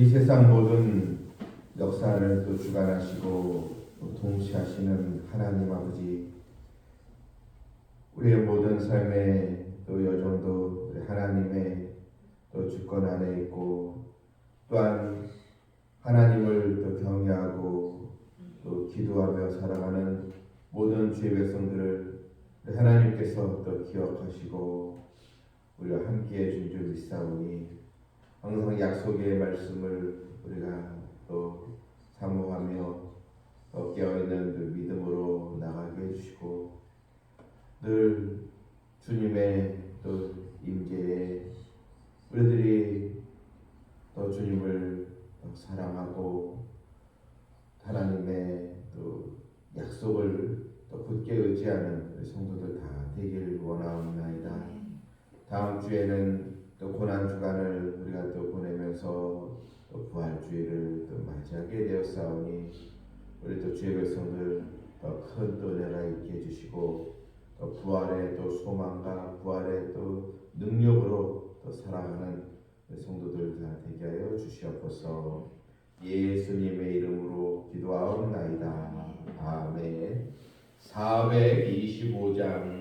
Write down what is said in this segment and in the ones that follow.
이 세상 모든 역사를 또 주관하시고 또 통치하시는 하나님 아버지 우리의 모든 삶의 또 여정도 하나님의 또 주권 안에 있고 또한 하나님을 또 경외하고 또 기도하며 살아가는 모든 주의 백성들을 하나님께서 또 기억하시고 우리와 함께해 준 줄 믿사오니 항상 약속의 말씀을 우리가 또 사모하며 또 깨어있는 그 믿음으로 나가게 해주시고 늘 주님의 또 임재에 우리들이 또 주님을 또 사랑하고 하나님의 또 약속을 또 굳게 의지하는 성도들 다 되길 원하옵나이다. 다음 주에는 또 고난 주간을 우리가 또 보내면서 또 부활 주일을 또 맞이하게 되었사오니 우리 또 주의 백성들 더큰또 은혜가 있게 해주시고 또 부활의 또 소망과 부활의 또 능력으로 또 우리 성도들 다 되게 하여 주시옵소서. 예수님의 이름으로 기도하옵나이다. 아멘. 425장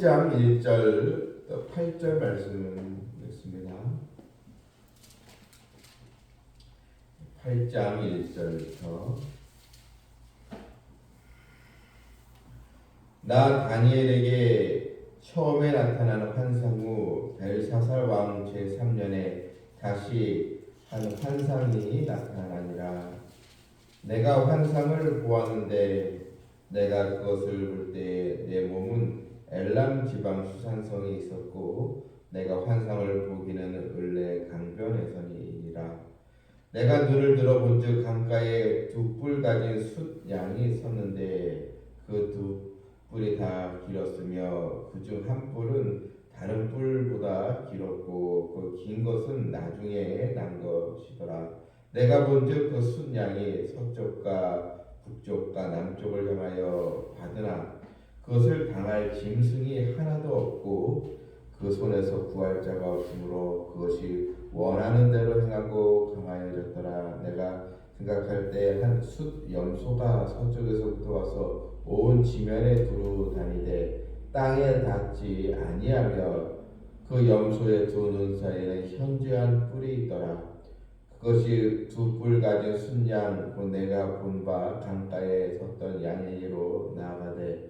7장 1절 8절 말씀입니다. 8장 1절부터 나 다니엘에게 처음에 나타난 환상 후 벨사살 왕 제3년에 다시 한 환상이 나타나니라 내가 환상을 보았는데 내가 그것을 볼 때 내 몸은 엘람 지방 수산성이 있었고 내가 환상을 보기는 을레 강변에서니라. 내가 눈을 들어본즉 강가에 두 뿔 가진 숫 양이 섰는데 그 두 뿔이 다 길었으며 그 중 한 뿔은 다른 뿔보다 길었고 그 긴 것은 나중에 난 것이더라. 내가 본즉 그숫 양이 서쪽과 북쪽과 남쪽을 향하여 받으나 그것을 당할 짐승이 하나도 없고 그 손에서 구할 자가 없으므로 그것이 원하는 대로 행하고 강하여졌더라. 내가 생각할 때 한 숫 염소가 서쪽에서부터 와서 온 지면에 두루 다니되 땅에 닿지 아니하며 그 염소의 두 눈 사이에는 현저한 뿔이 있더라. 그것이 두 뿔 가진 순양 곧 내가 본 바 강가에 섰던 양에게로 나아가되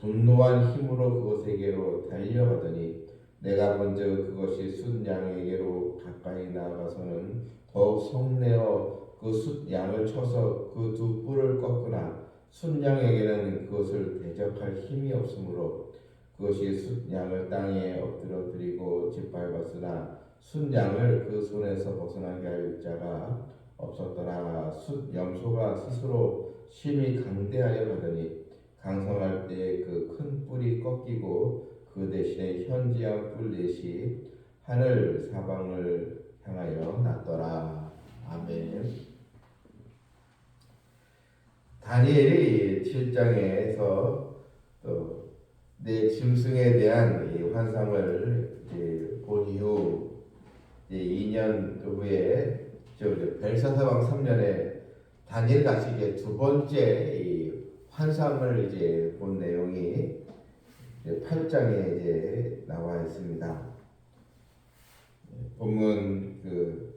분노한 힘으로 그것에게로 달려가더니 내가 먼저 그것이 순양에게로 가까이 나아가서는 더욱 성내어 그 숫 양을 쳐서 그 두 뿔을 꺾으나 순양에게는 그것을 대적할 힘이 없으므로 그것이 순양을 땅에 엎드러뜨리고 짓밟았으나 순양을 그 손에서 벗어나게 할 자가 없었더라. 숫 염소가 스스로 심히 강대하여 가더니 강성할 때그큰 뿔이 꺾이고 그 대신에 현지한 뿔 넷이 하늘 사방을 향하여 났더라 아멘. 다니엘이 7장에서 또 내 짐승에 대한 이 환상을 이제 본 이후 이제 2년 후에 저 이제 벨사사 왕 3년에 다니엘 다시 이제 두 번째 이 환상을 이제 본 내용이 이제 8장에 이제 나와 있습니다. 본문 그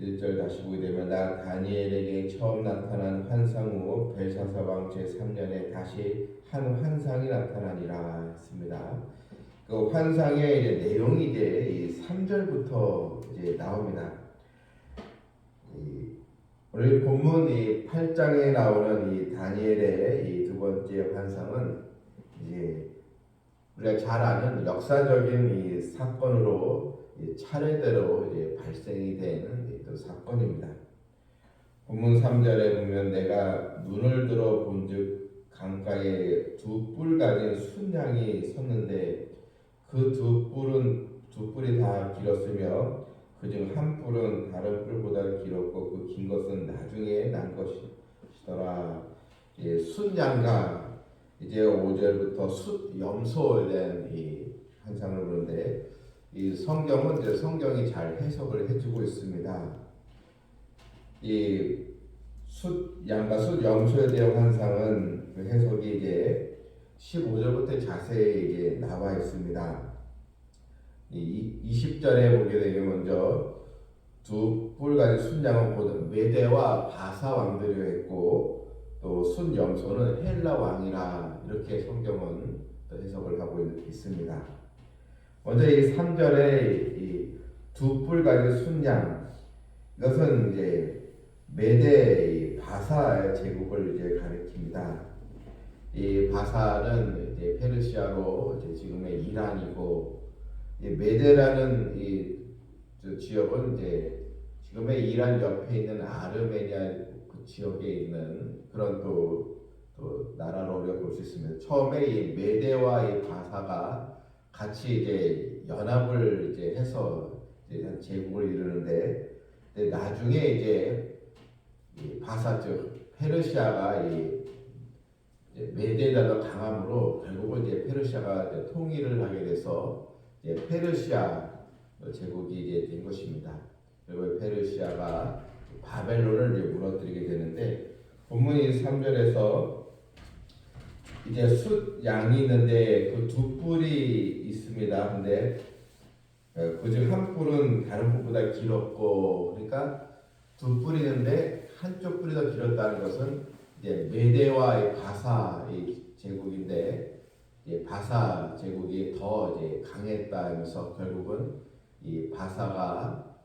1절 다시 보게 되면 나 다니엘에게 처음 나타난 환상 후 벨사사 왕 제3년에 다시 한 환상이 나타나니라 했습니다. 그 환상의 이제 내용이 이제 이 3절부터 이제 나옵니다. 이 오늘 본문 이 8장에 나오는 이 다니엘의 이 두 번째 환상은 이제 우리가 잘 아는 역사적인 이 사건으로 이 차례대로 이제 발생이 되는 이또 사건입니다. 본문 3절에 보면 내가 눈을 들어 본즉 강가에 두 뿔 가진 순양이 섰는데 그 두 뿔은 두 뿔이 다 길었으며 그중 한 뿔은 다른 뿔보다 길었고 그 긴 것은 나중에 난 것이더라. 예, 순양과 이제 5절부터 숫 염소에 이 환상을 보는데 이 성경은 이제 성경이 잘 해석을 해주고 있습니다. 이 숫 양과 숫 염소에 대한 환상은 그 해석이 이제 15절부터 자세히 이제 나와 있습니다. 이 20절에 보게 되면 먼저 두 뿔 가진 순양은 곧 메대와 바사 왕들이라 했고 또 순염소는 헬라 왕이라 이렇게 성경은 또 해석을 하고 있습니다. 먼저 이 3절에 두 뿔 가진 순양 이것은 이제 메대 이 바사 제국을 이제 가리킵니다. 이 바사는 이제 페르시아로 이제 지금의 이란이고 이 메데라는 이 지역은 이제 지금의 이란 옆에 있는 아르메니아 그 지역에 있는 그런 또, 또 나라로 우리가 볼 수 있습니다. 처음에 이 메데와 이 바사가 같이 이제 연합을 이제 해서 이제 한 제국을 이루는데 나중에 이제 이 바사 즉 페르시아가 이 메데에다가 강함으로 결국은 이제 페르시아가 이제 통일을 하게 돼서 이제 페르시아 제국이 이제 된 것입니다. 그리고 페르시아가 바벨론을 이제 무너뜨리게 되는데 본문이 3절에서 이제 숫 양이 있는데 그 두 뿔이 있습니다. 근데 그중 한 뿔은 다른 뿔보다 길었고 그러니까 두 뿔이 있는데 한쪽 뿔이 더 길었다는 것은 이제 메대와 바사 제국인데 바사 제국이 더 이제 강했다면서 결국은 이 바사가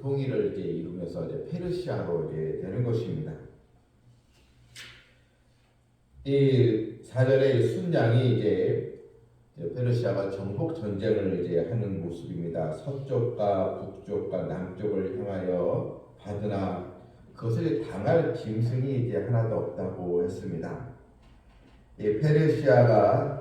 통일을 이제 이루면서 이제 페르시아로 이제 되는 것입니다. 이 사절의 순양이 이제 페르시아가 정복 전쟁을 이제 하는 모습입니다. 서쪽과 북쪽과 남쪽을 향하여 받으나 그것을 당할 짐승이 이제 하나도 없다고 했습니다. 이 페르시아가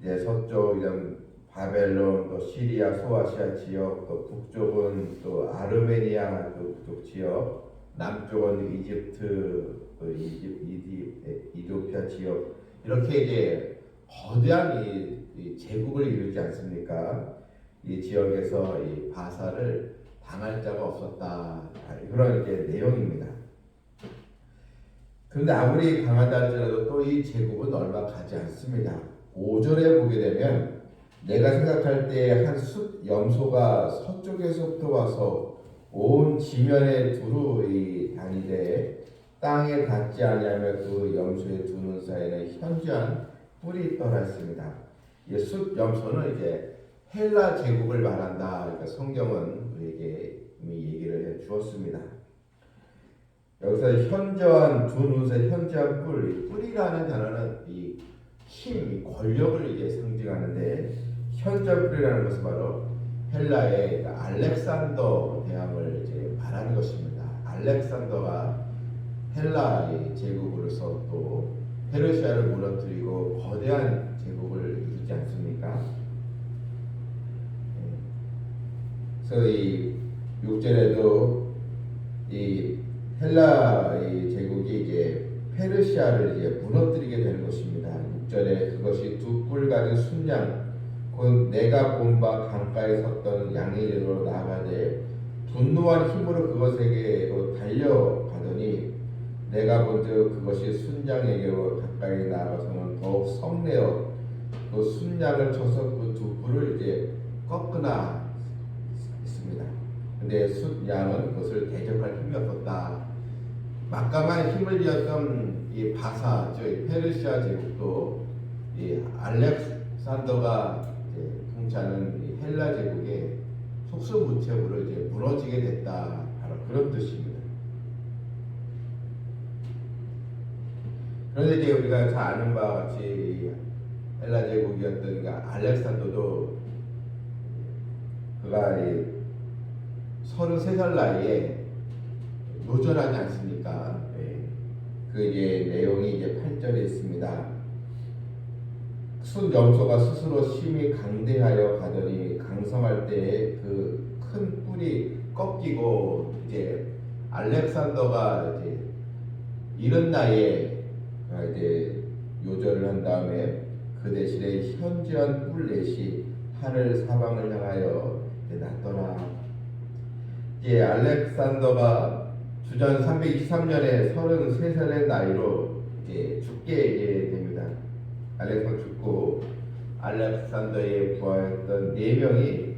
이제 서쪽 이런 바벨론 또 시리아 소아시아 지역 또 북쪽은 또 아르메니아 또 그쪽 지역 남쪽은 이집트 또 이집 이디 이도피아 지역 이렇게 이제 거대한 이, 이 제국을 이루지 않습니까? 이 지역에서 이 바사를 당할 자가 없었다 그런 이제 내용입니다. 그런데 아무리 강하다 할지라도 또 이 제국은 얼마 가지 않습니다. 5절에 보게 되면 내가 생각할 때한숫 염소가 서쪽에서부터 와서 온 지면에 두루 다니되 땅에 닿지 아니하며 그 염소의 두 눈 사이에는 현저한 뿔이 있더라 했습니다. 숫 염소는 이제 헬라 제국을 말한다. 성경은 우리에게 이미 얘기를 해 주었습니다. 6절에 보게 되면 내가 생각할 때한숫 염소가 서쪽에서부터 와서 온 지면에 두루 다니되 땅에 닿지 아니하며 그 염소의 두눈 사이에는 현저한 뿔이 했습니다. 숫 염소는 이제 헬라 제국을 말한다. 그러니까 성경은 우리에게 이미 얘기를 해 주었습니다. 여기서 현저한 두 눈의 현저한 뿔, 이 뿔이라는 단어는 이 힘, 이 권력을 이제 상징하는데 현저한 뿔이라는 것은 바로 헬라의 그 알렉산더 대왕을 이제 말하는 것입니다. 알렉산더가 헬라의 제국으로서 또 페르시아를 무너뜨리고 거대한 제국을 이루지 않습니까? 예. 그래서 이 6절에도 이 헬라의 제국이 이제 페르시아를 이제 무너뜨리게 되는 것입니다. 6절에 그것이 두 뿔 가진 순양 곧 내가 본 바 강가에 섰던 양이로 나아가되 분노한 힘으로 그것에게로 달려가더니 내가 본즉 그것이 순양에게로 가까이 나아가서는 더욱 성내어 그 순양을 쳐서 그 두 뿔을 이제 꺾으나 있습니다. 근데 순양은 그것을 대적할 힘이 없었다. 막강한 힘을 이었던 이 바사, 즉 페르시아 제국도 이 알렉산더가 통치하는 이 헬라 제국의 속수무책으로 이제 무너지게 됐다. 바로 그런 뜻입니다. 그런데 이제 우리가 잘 아는 바와 같이 이 헬라 제국이었던 그 알렉산더도 그가 이 33살 나이에 노절하지 않습니까? 예. 그 이제 내용이 이제 8절에 있습니다. 순 염소가 스스로 심히 강대하여 가더니 강성할 때에 그 큰 뿔이 꺾이고 이제 알렉산더가 이제 이른 나이에 그가 이제 요절을 한 다음에 그 대신에 현지한 뿔넷이 하늘 사방을 향하여 이제 났더라. 이제 알렉산더가 주전 323년에 33살의 나이로 이제 죽게 됩니다. 알렉산더 죽고 알렉산더의 부하였던 네 명이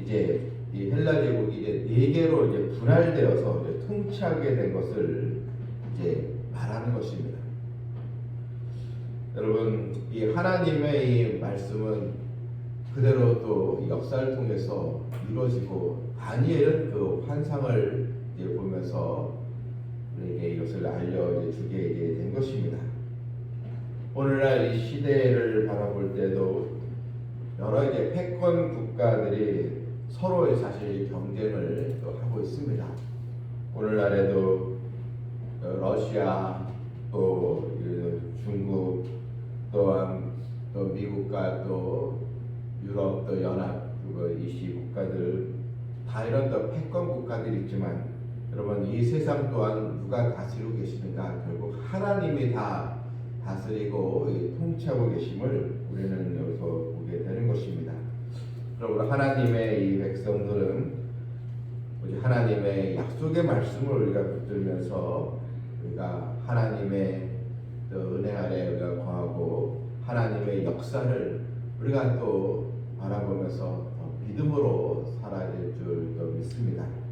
이제 이 헬라 제국이 이제 네 개로 이제 분할되어서 이제 통치하게 된 것을 이제 말하는 것입니다. 여러분 이 하나님의 이 말씀은 그대로 또이 역사를 통해서 이루어지고 다니엘은 그 환상을 이제 보면서 우리에게 이것을 알려주게 된 것입니다. 오늘날 이 시대를 바라볼 때도 여러 이제 패권 국가들이 서로의 사실 경쟁을 또 하고 있습니다. 오늘날에도 어, 러시아 또 중국 또한 또 미국과 또 유럽 또 연합 그 이시 국가들 다 이런 또 패권 국가들이 있지만 여러분 이 세상 또한 누가 다스리고 계시는가 결국 하나님이 다 다스리고 이 통치하고 계심을 우리는 여기서 보게 되는 것입니다. 그러므로 하나님의 이 백성들은 하나님의 약속의 말씀을 우리가 붙들면서 우리가 하나님의 또 은혜 아래 우리가 거하고 하나님의 역사를 우리가 또 바라보면서 더 믿음으로 살아야 될줄또 믿습니다.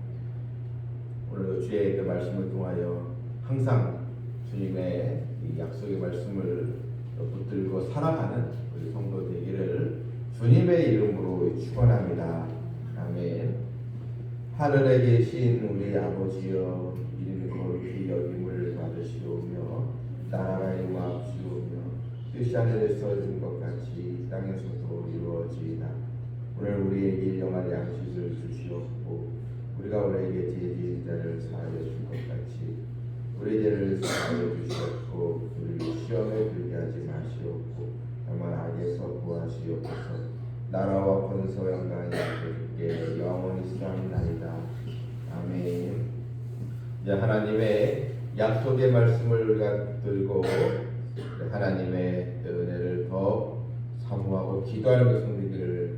오늘도 주의 그 말씀을 통하여 항상 주님의 이 약속의 말씀을 붙들고 살아가는 우리 성도 되기를 주님의 이름으로 축원합니다. 아멘. 하늘에 계신 우리 아버지여 이름이 거룩히 여김을 받으시오며 나라가 임하옵시오며 뜻이 하늘에서 이룬 것 같이 땅에서도 이루어지이다. 오늘 우리에게 일용할 양식을 주시옵고 우리가 우리에게 죄지은 자를 사하여 줄것 같이 우리 죄를 사하여 주시옵고 우리를 시험에 들게 하지 마시옵고 다만 악에서 구하시옵소서 나라와 권세 영광이 주께 영원히 수함나이다 아멘 이제 하나님의 약속의 말씀을 들고 하나님의 은혜를 더 사모하고 기도하는 것을 응답합니다.